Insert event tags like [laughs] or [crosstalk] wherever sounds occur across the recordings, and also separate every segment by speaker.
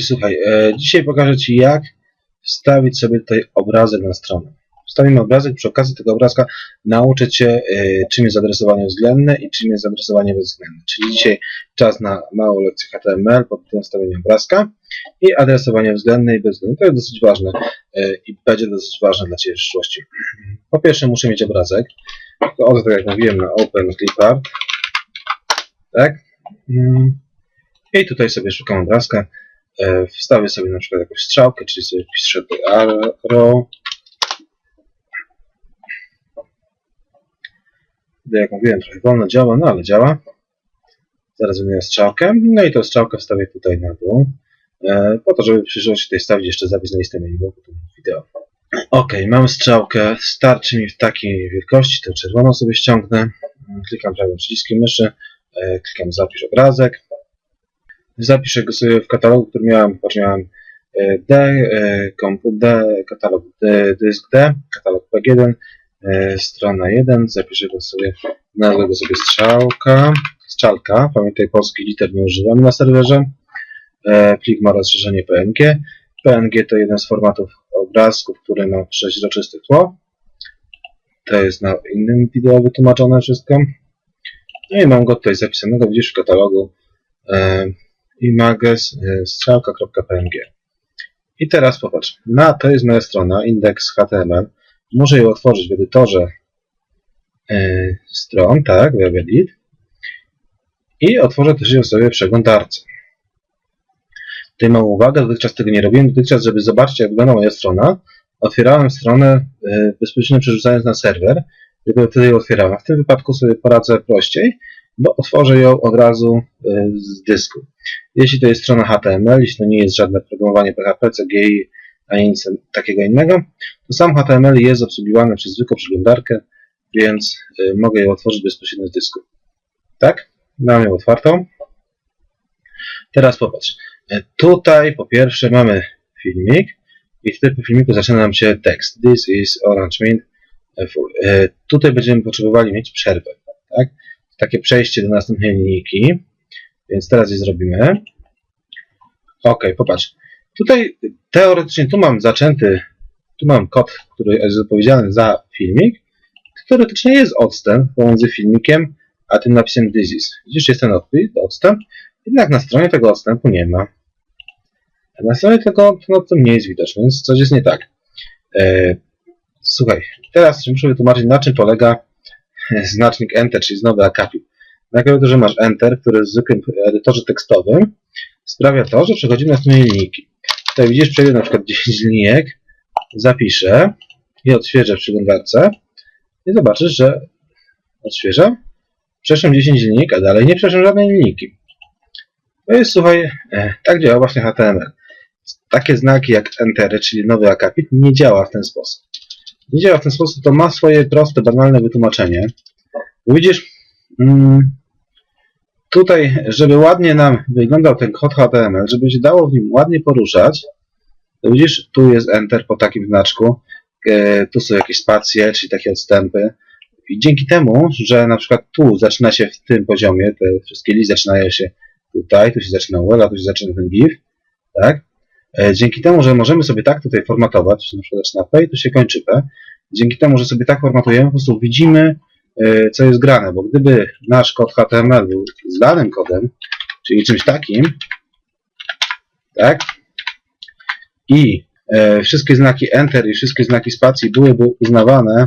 Speaker 1: Słuchaj, e, dzisiaj pokażę Ci jak wstawić sobie tutaj obrazek na stronę. Wstawimy obrazek, przy okazji tego obrazka nauczę Cię e, czym jest adresowanie względne i czym jest adresowanie bezwzględne. Czyli dzisiaj czas na małą lekcję HTML pod tytułem wstawienie obrazka i adresowanie względne i bezwzględne. To jest dosyć ważne e, i będzie dosyć ważne dla Ciebie w przyszłości. Po pierwsze muszę mieć obrazek. To oto, tak jak mówiłem, na Open Clipart. Tak? Mm. I tutaj sobie szukam obrazka. E, Wstawię sobie na przykład jakąś strzałkę, czyli sobie piszę tutaj arrow. Jak mówiłem, trochę wolno działa, no ale działa. Zaraz wymienię strzałkę. No i tą strzałkę wstawię tutaj na dół. E, po to, żeby w przyszłości tutaj stawić jeszcze zapis na listę mailową, to wideo. Ok, mam strzałkę. Starczy mi w takiej wielkości. Tę czerwoną sobie ściągnę. Klikam prawym przyciskiem myszy. E, Klikam zapisz obrazek. Zapiszę go sobie w katalogu, który miałem, patrz, miałem e, D, e, komput D, katalog D, dysk D, katalog PG1, e, strona 1, zapiszę go sobie, nazwę go sobie strzałka, strzałka, pamiętaj polskich liter nie używam na serwerze, plik ma rozszerzenie PNG, PNG to jeden z formatów obrazków, który ma przeźroczyste tło, to jest na innym wideo wytłumaczone wszystko, no i mam go tutaj zapisanego, widzisz w katalogu, e, images e. I teraz popatrz, na, to jest moja strona, index.html. Muszę ją otworzyć w edytorze e, stron, tak, web edit. I otworzę też ją sobie w przeglądarce. Tutaj mam uwagę, dotychczas tego nie robiłem. Dotychczas, żeby zobaczyć, jak wygląda moja strona, otwierałem stronę e, bezpośrednio przerzucając na serwer. Tylko wtedy ją otwierałem. W tym wypadku sobie poradzę prościej, bo otworzę ją od razu z dysku. Jeśli to jest strona HTML, jeśli to nie jest żadne programowanie PHP, CGI, ani nic takiego innego, to sam HTML jest obsługiwany przez zwykłą przeglądarkę, więc y, mogę ją otworzyć bezpośrednio z dysku. Tak? Mam ją otwartą. Teraz popatrz. E, Tutaj po pierwsze mamy filmik i tutaj po filmiku zaczyna nam się tekst. This is Orange Mint. E, Tutaj będziemy potrzebowali mieć przerwę. Tak? Takie przejście do następnej linijki. Więc teraz je zrobimy. Ok, popatrz. Tutaj teoretycznie tu mam zaczęty, tu mam kod, który jest odpowiedzialny za filmik. Teoretycznie jest odstęp pomiędzy filmikiem a tym napisem is. Widzisz, jest ten odstęp, jednak na stronie tego odstępu nie ma. Na stronie tego ten odstęp nie jest widoczny, więc coś jest nie tak. E, słuchaj, teraz muszę wytłumaczyć, na czym polega [laughs] znacznik Enter, czyli znowu akapit. Na klawiaturze masz Enter, który w zwykłym edytorze tekstowym sprawia to, że przechodzimy na stronę linijki. Tutaj widzisz, przejdę na przykład 10 linijek, zapiszę i odświeżę w przeglądarce i zobaczysz, że odświeżam, przeszłem 10 linijek, a dalej nie przeszłem żadnej linijki. To jest, słuchaj, e, tak działa właśnie HTML. Takie znaki jak Enter, czyli nowy akapit, nie działa w ten sposób. Nie działa w ten sposób, to ma swoje proste, banalne wytłumaczenie. Widzisz, tutaj, żeby ładnie nam wyglądał ten kod HTML, żeby się dało w nim ładnie poruszać, to widzisz, tu jest Enter po takim znaczku, e, tu są jakieś spacje, czyli takie odstępy. I dzięki temu, że na przykład tu zaczyna się w tym poziomie, te wszystkie li zaczynają się tutaj, tu się zaczyna URL, tu się zaczyna ten GIF, tak? E, Dzięki temu, że możemy sobie tak tutaj formatować, na przykład zaczyna P i tu się kończy P, dzięki temu, że sobie tak formatujemy, po prostu widzimy, co jest grane, bo gdyby nasz kod HTML był zdanym kodem, czyli czymś takim, tak, i e, wszystkie znaki Enter i wszystkie znaki spacji byłyby uznawane,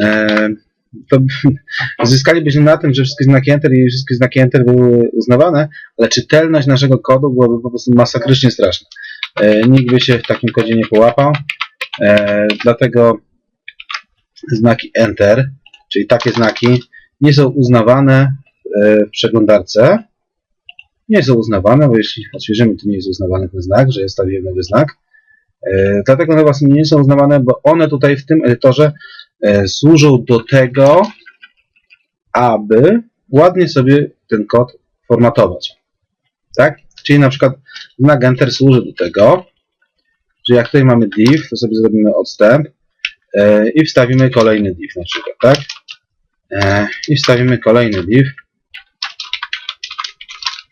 Speaker 1: e, to [laughs] zyskalibyśmy na tym, że wszystkie znaki Enter i wszystkie znaki Enter były uznawane, ale czytelność naszego kodu byłaby po prostu masakrycznie straszna. E, nikt by się w takim kodzie nie połapał, e, dlatego znaki Enter, czyli takie znaki, nie są uznawane e, w przeglądarce. Nie są uznawane, bo jeśli odświeżymy, to nie jest uznawany ten znak, że jest stawiłem nowy znak. E, Dlatego one właśnie nie są uznawane, bo one tutaj w tym edytorze e, służą do tego, aby ładnie sobie ten kod formatować. Tak? Czyli na przykład znak Enter służy do tego, że jak tutaj mamy div, to sobie zrobimy odstęp i wstawimy kolejny div na przykład, tak? E, I wstawimy kolejny div.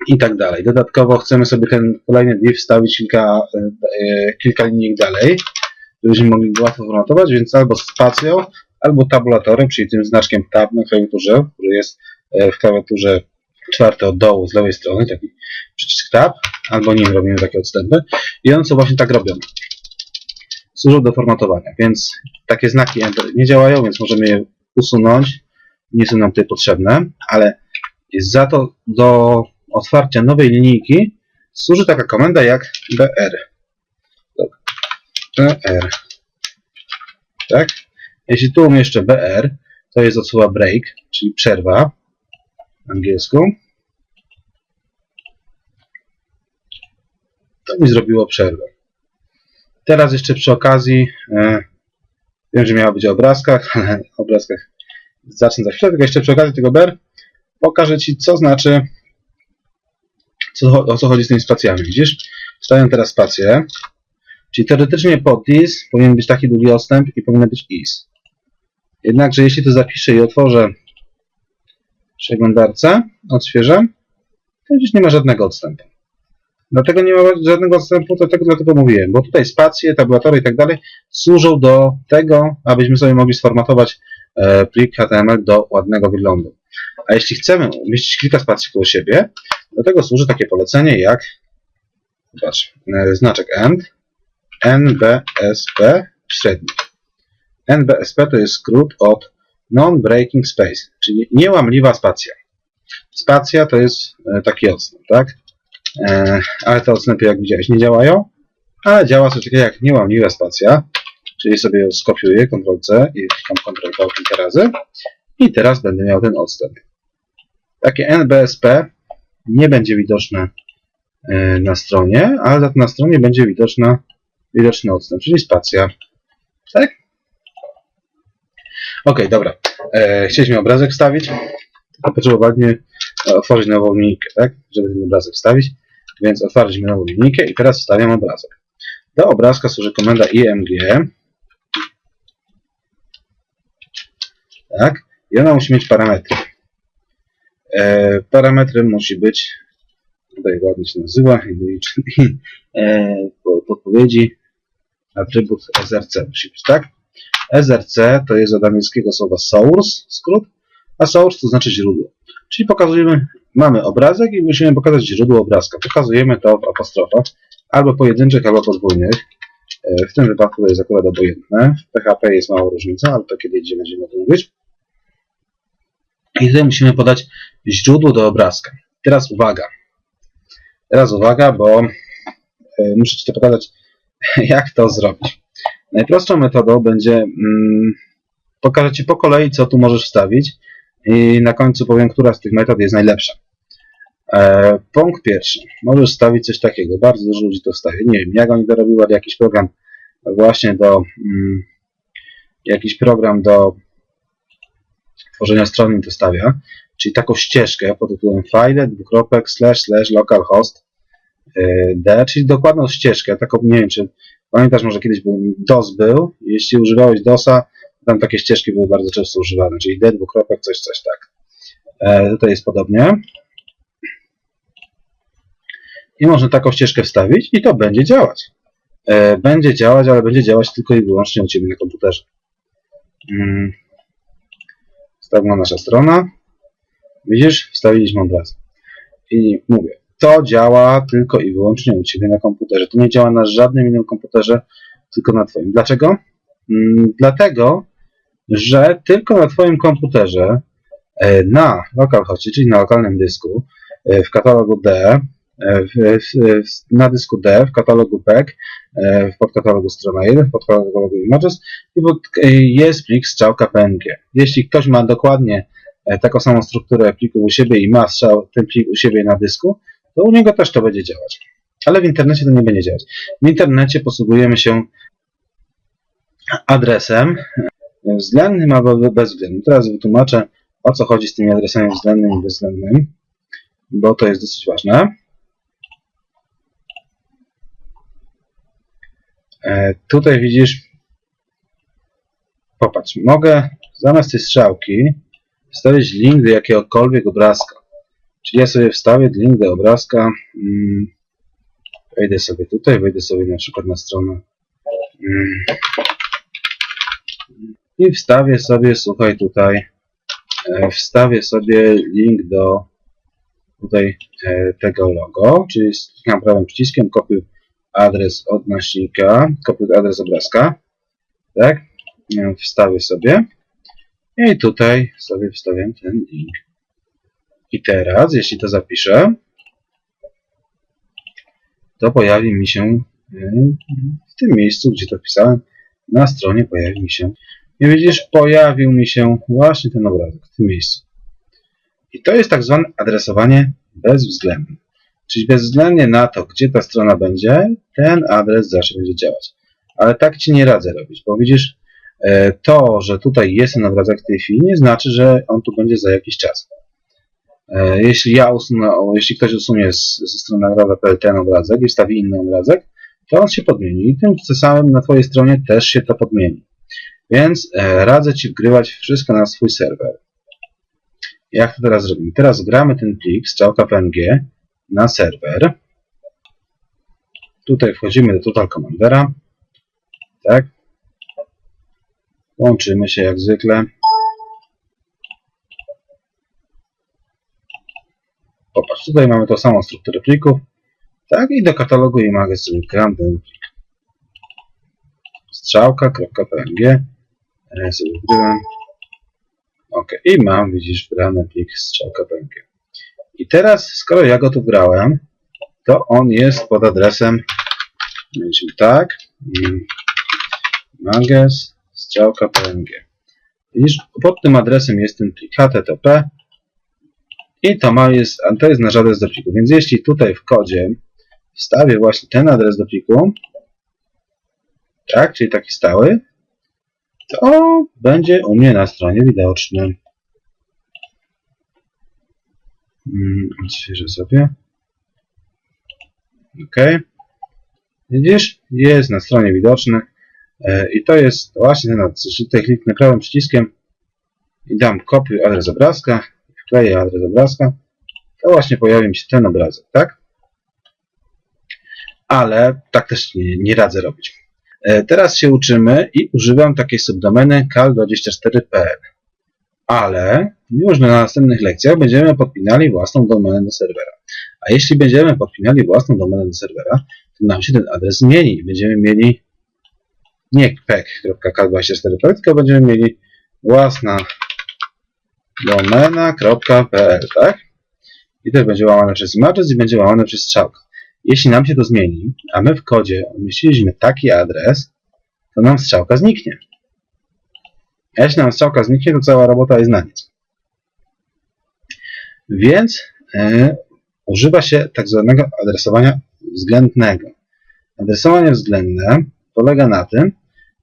Speaker 1: i tak dalej. Dodatkowo chcemy sobie ten kolejny div wstawić kilka, e, e, kilka linijek dalej, żebyśmy mogli go łatwo formatować, więc albo spacją, albo tabulatorem, czyli tym znaczkiem tab na klawiaturze, który jest e, w klawiaturze czwarty od dołu z lewej strony, taki przycisk tab, albo nim robimy takie odstępy i one są właśnie tak robione. Służą do formatowania, więc takie znaki Enter nie działają, więc możemy je usunąć, nie są nam tutaj potrzebne, ale za to do otwarcia nowej linijki służy taka komenda jak br. Br. Tak? Jeśli tu umieszczę br, to jest od słowa break, czyli przerwa w angielsku. To mi zrobiło przerwę. Teraz jeszcze przy okazji, e, wiem, że miało być o obrazkach, [laughs] ale o obrazkach zacznę za chwilę, tylko jeszcze przy okazji tego BR pokażę Ci, co znaczy, co, o co chodzi z tymi spacjami. Widzisz? Wstawiam teraz spację, czyli teoretycznie po this powinien być taki długi odstęp i powinien być is. Jednakże jeśli to zapiszę i otworzę przeglądarce, odświeżę, to widzisz, nie ma żadnego odstępu. Dlatego nie ma żadnego odstępu, to tego dlatego mówiłem, bo tutaj spacje, tabulatory i tak dalej służą do tego, abyśmy sobie mogli sformatować e, plik HTML do ładnego wyglądu. A jeśli chcemy umieścić kilka spacji koło siebie, do tego służy takie polecenie jak zobacz, e, znaczek AND NBSP średni. NBSP to jest skrót od Non-Breaking Space, czyli niełamliwa spacja. Spacja to jest e, taki odstęp, tak? E, ale te odstępy, jak widziałeś, nie działają, ale działa coś takiego jak niełamliwa spacja, czyli sobie skopiuję, Ctrl-C i tam Ctrl-V kilka razy i teraz będę miał ten odstęp. Takie NBSP nie będzie widoczne e, na stronie, ale to na stronie będzie widoczna, widoczny odstęp, czyli spacja. Tak? Ok, dobra. E, chcieliśmy obrazek wstawić, a potrzebowaliśmy otworzyć nową linijkę, tak? Żeby ten obrazek wstawić. Więc otwarliśmy nową linijkę i teraz wstawiam obrazek. Do obrazka służy komenda img. Tak? I ona musi mieć parametry. E, parametrem musi być, tutaj ładnie się nazywa, e, podpowiedzi, atrybut src musi być, tak? src to jest od angielskiego słowa source, skrót, a source to znaczy źródło. Czyli pokazujemy, mamy obrazek i musimy pokazać źródło obrazka. Pokazujemy to w apostrofach, albo pojedynczych, albo podwójnych. E, w tym wypadku to jest akurat obojętne. W PHP jest mała różnica, ale to kiedy idziemy, będziemy o tym mówić. I tutaj musimy podać źródło do obrazka. Teraz uwaga. Teraz uwaga, bo e, muszę Ci to pokazać, [laughs] jak to zrobić. Najprostszą metodą będzie mm, pokażę Ci po kolei, co tu możesz wstawić i na końcu powiem, która z tych metod jest najlepsza. E, punkt pierwszy. Możesz wstawić coś takiego. Bardzo dużo ludzi to wstawia. Nie wiem, jak oni to robili, ale jakiś program właśnie do mm, jakiś program do tworzenia strony to stawia, czyli taką ścieżkę pod tytułem file, dwukropek, slash, slash, localhost e, d, czyli dokładną ścieżkę, taką, nie wiem, czy pamiętasz, może kiedyś był DOS był, jeśli używałeś DOSa, tam takie ścieżki były bardzo często używane, czyli d, dwukropek, coś, coś tak. E, tutaj jest podobnie. I można taką ścieżkę wstawić i to będzie działać. E, będzie działać, ale będzie działać tylko i wyłącznie u Ciebie na komputerze. Mm. Stawna nasza strona. Widzisz? Wstawiliśmy obraz. I mówię, to działa tylko i wyłącznie u Ciebie na komputerze. To nie działa na żadnym innym komputerze, tylko na Twoim. Dlaczego? Mm, dlatego, że tylko na Twoim komputerze e, na localhoście, czyli na lokalnym dysku e, w katalogu D, e, w, w, na dysku D, w katalogu PEG, w podkatalogu strona 1, w podkatalogu Images i pod, jest plik strzałka PNG. Jeśli ktoś ma dokładnie taką samą strukturę pliku u siebie i ma strzał, ten plik u siebie na dysku, to u niego też to będzie działać. Ale w internecie to nie będzie działać. W internecie posługujemy się adresem względnym albo bezwzględnym. Teraz wytłumaczę, o co chodzi z tymi adresami względnym i bezwzględnym, bo to jest dosyć ważne. E, tutaj widzisz, popatrz, mogę zamiast tej strzałki wstawić link do jakiegokolwiek obrazka. Czyli ja sobie wstawię link do obrazka. Mm, wejdę sobie tutaj, wejdę sobie na przykład na stronę. I wstawię sobie, słuchaj, tutaj. E, wstawię sobie link do tutaj e, tego logo, czyli klikam prawym przyciskiem, kopiuj adres odnośnika, kopiuj adres obrazka, tak, E, wstawię sobie i tutaj sobie wstawiam ten link. I teraz, jeśli to zapiszę, to pojawi mi się w tym miejscu, gdzie to wpisałem, na stronie pojawi mi się, i widzisz, pojawił mi się właśnie ten obrazek w tym miejscu. I to jest tak zwane adresowanie bezwzględne. Czyli bezwzględnie na to, gdzie ta strona będzie, ten adres zawsze będzie działać. Ale tak Ci nie radzę robić, bo widzisz, e, to, że tutaj jest ten obrazek w tej chwili, nie znaczy, że on tu będzie za jakiś czas. E, Jeśli ja usunę, jeśli ktoś usunie ze strony nagroda.pl ten obrazek i wstawi inny obrazek, to on się podmieni i tym samym na Twojej stronie też się to podmieni. Więc e, radzę Ci wgrywać wszystko na swój serwer. Jak to teraz zrobimy? Teraz gramy ten plik strzałka PNG na serwer. Tutaj wchodzimy do Total Commandera. Tak. Łączymy się jak zwykle. Popatrz, tutaj mamy tą samą strukturę plików. Tak, i do katalogu images sobie gram ten plik. Strzałka.png ja sobie. Ok, i mam, widzisz, wgrany plik strzałka PNG. I teraz, skoro ja go tu wgrałem, to on jest pod adresem, mieliśmy tak, mm, mages strzałka PNG. Widzisz, pod tym adresem jest ten plik HTTP i to, ma jest, to jest nasz adres do pliku. Więc jeśli tutaj w kodzie wstawię właśnie ten adres do pliku, tak, czyli taki stały, to będzie u mnie na stronie widoczny. Mm, Odświeżę sobie. OK. Widzisz? Jest na stronie widoczny. E, I to jest właśnie ten adres. Tutaj kliknę prawym przyciskiem i dam kopiuj adres obrazka, wkleję adres obrazka, to właśnie pojawi mi się ten obrazek, tak? Ale tak też nie, nie radzę robić. E, Teraz się uczymy i używam takiej subdomeny cal24.pl. Ale już na następnych lekcjach będziemy podpinali własną domenę do serwera. A jeśli będziemy podpinali własną domenę do serwera, to nam się ten adres zmieni. Będziemy mieli nie pek.cal24.pl, tylko będziemy mieli własna domena.pl, tak? I to będzie łamane przez images i będzie łamane przez strzałkę. Jeśli nam się to zmieni, a my w kodzie umieściliśmy taki adres, to nam strzałka zniknie. A jeśli nam strzałka zniknie, to cała robota jest na nic. Więc e, używa się tak zwanego adresowania względnego. Adresowanie względne polega na tym,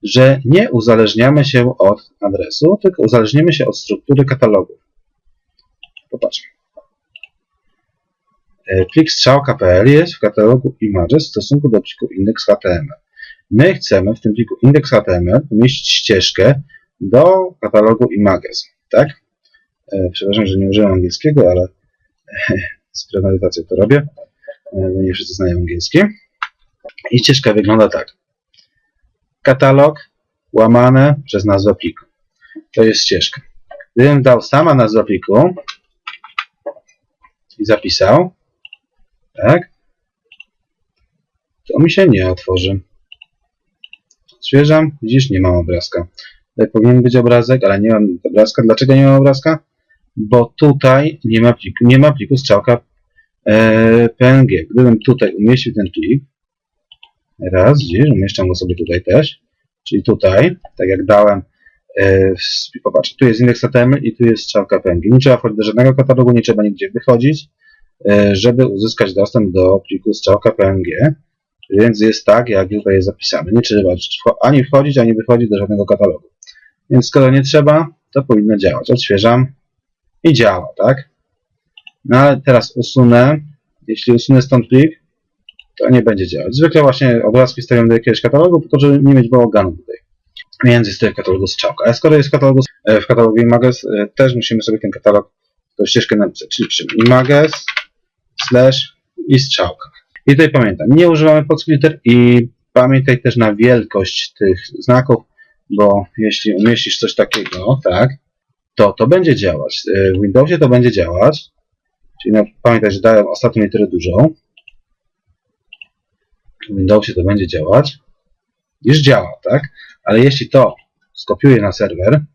Speaker 1: że nie uzależniamy się od adresu, tylko uzależniamy się od struktury katalogu. Popatrzmy. Plik strzałka.pl jest w katalogu images w stosunku do pliku index.html. My chcemy w tym pliku index.html umieścić ścieżkę do katalogu images. Tak? E, Przepraszam, że nie użyłem angielskiego, ale [laughs] z premedytacją to robię, e, bo nie wszyscy znają angielski. I ścieżka wygląda tak. Katalog łamane przez nazwę pliku. To jest ścieżka. Gdybym dał sama nazwę pliku i zapisał, tak? To mi się nie otworzy. Odświeżam. Widzisz, nie mam obrazka. Tutaj powinien być obrazek, ale nie mam obrazka. Dlaczego nie mam obrazka? Bo tutaj nie ma pliku, nie ma pliku strzałka e, PNG. Gdybym tutaj umieścił ten plik, raz, widzisz, umieszczam go sobie tutaj też, czyli tutaj, tak jak dałem, e, popatrz, tu jest indeks HTML i tu jest strzałka PNG. Nie trzeba wchodzić do żadnego katalogu, nie trzeba nigdzie wychodzić żeby uzyskać dostęp do pliku strzałka PNG. Więc jest tak, jak tutaj jest zapisane. Nie trzeba ani wchodzić, ani wychodzić do żadnego katalogu. Więc skoro nie trzeba, to powinno działać. Odświeżam i działa, tak? No ale teraz usunę. Jeśli usunę stąd plik, to nie będzie działać. Zwykle właśnie obrazki stawiam do jakiegoś katalogu, po to, żeby nie mieć bałaganu tutaj. Więc jest tutaj w katalogu strzałka. A skoro jest w katalogu, e, w katalogu Images, e, też musimy sobie ten katalog tą ścieżkę napisać, czyli piszemy images, slash i strzałka. I tutaj pamiętam, nie używamy polskich liter i pamiętaj też na wielkość tych znaków, bo jeśli umieścisz coś takiego, tak, to to będzie działać. W Windowsie to będzie działać, czyli pamiętaj, że dają ostatnią literę dużą. W Windowsie to będzie działać. Już działa, tak? Ale jeśli to skopiuję na serwer,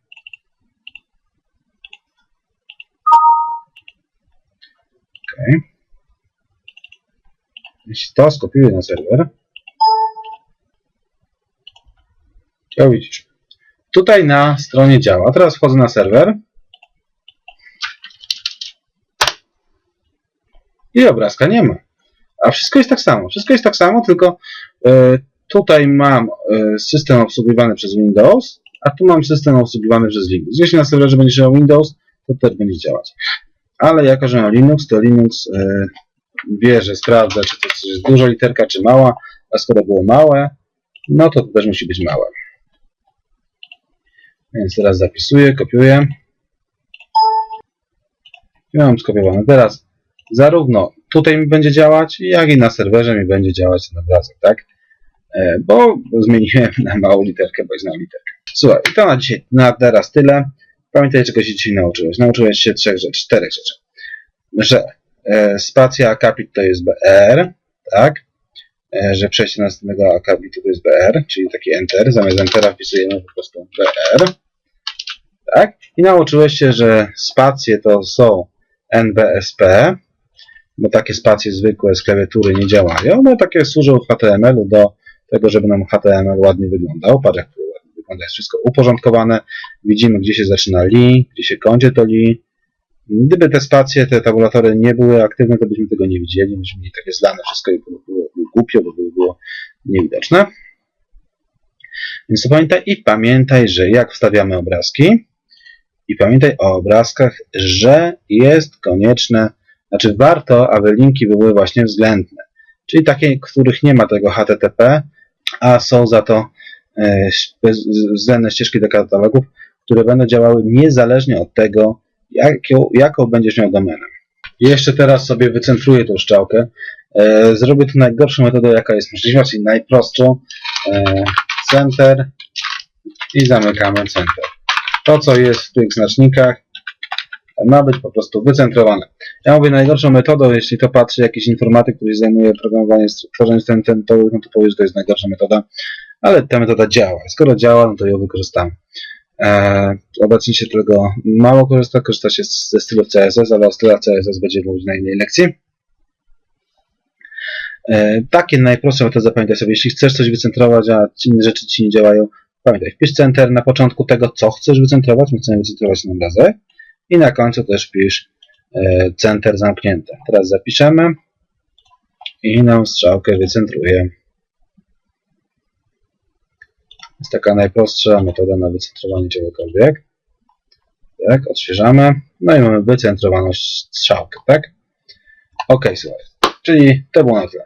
Speaker 1: ok, jeśli to skopiuję na serwer, to widzisz, tutaj na stronie działa. Teraz wchodzę na serwer i obrazka nie ma. A wszystko jest tak samo. Wszystko jest tak samo, tylko e, tutaj mam e, system obsługiwany przez Windows, a tu mam system obsługiwany przez Linux. Jeśli na serwerze będzie działał Windows, to też będzie działać. Ale jako, że mam Linux, to Linux e, wie, że sprawdza, czy to jest duża literka, czy mała, a skoro było małe, no to to też musi być małe. Więc teraz zapisuję, kopiuję. I mam skopiowane. Teraz zarówno tutaj mi będzie działać, jak i na serwerze mi będzie działać ten obrazek, tak? E, Bo zmieniłem na małą literkę, bo jest na literkę. Słuchaj, to na dzisiaj, na teraz tyle. Pamiętaj, czego się dzisiaj nauczyłeś. Nauczyłeś się trzech rzeczy, czterech rzeczy. Że spacja akapit to jest BR, tak? E, że przejście na następnego akapitu to jest BR, czyli taki enter. Zamiast entera wpisujemy po prostu BR. Tak? I nauczyłeś się, że spacje to są NBSP, bo takie spacje zwykłe z klawiatury nie działają, no takie służą w HTML-u do tego, żeby nam HTML ładnie wyglądał. Patrz jak to ładnie wygląda, jest wszystko uporządkowane. Widzimy, gdzie się zaczyna li, gdzie się kończy to li. Gdyby te spacje, te tabulatory nie były aktywne, to byśmy tego nie widzieli. Byśmy mieli takie zlane wszystko i było, było, było głupio, bo by było niewidoczne. Więc to pamiętaj i pamiętaj, że jak wstawiamy obrazki, i pamiętaj o obrazkach, że jest konieczne, znaczy warto, aby linki były właśnie względne. Czyli takie, których nie ma tego HTTP, a są za to e, względne ścieżki do katalogów, które będą działały niezależnie od tego, jaką, jaką będziesz miał domenę. Jeszcze teraz sobie wycentruję tą szczałkę. E, zrobię to najgorszą metodą, jaka jest możliwa, czyli najprostszą. E, center i zamykamy center. To, co jest w tych znacznikach, ma być po prostu wycentrowane. Ja mówię najgorszą metodą, jeśli to patrzy jakiś informatyk, który się zajmuje programowaniem, tworzeniem ten, ten, to, no to powie, że to jest najgorsza metoda, ale ta metoda działa. Skoro działa, no to ją wykorzystamy. E, obecnie się tego mało korzysta, korzysta się z- ze stylów CSS, ale o stylach CSS będziemy mówić na innej lekcji. E, takie najprostsze metody zapamiętaj sobie. Jeśli chcesz coś wycentrować, a inne rzeczy ci nie działają, pamiętaj, wpisz center na początku tego, co chcesz wycentrować. My chcemy wycentrować ten obrazek. I na końcu też wpisz e, center zamknięte. Teraz zapiszemy i nam strzałkę wycentruje. Jest taka najprostsza metoda na wycentrowanie czegokolwiek. Tak, odświeżamy. No i mamy wycentrowaną strzałkę, tak? Ok, słuchaj. Czyli to było na tyle.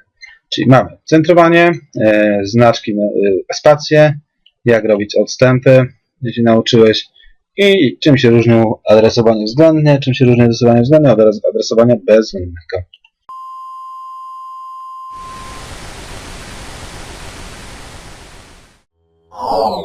Speaker 1: Czyli mamy centrowanie, e, znaczki, no, e, spacje, jak robić odstępy, jeśli nauczyłeś, i czym się różnią adresowanie względne, czym się różni adresowanie względne od adres- adresowania bezwzględnego.
Speaker 2: Oh!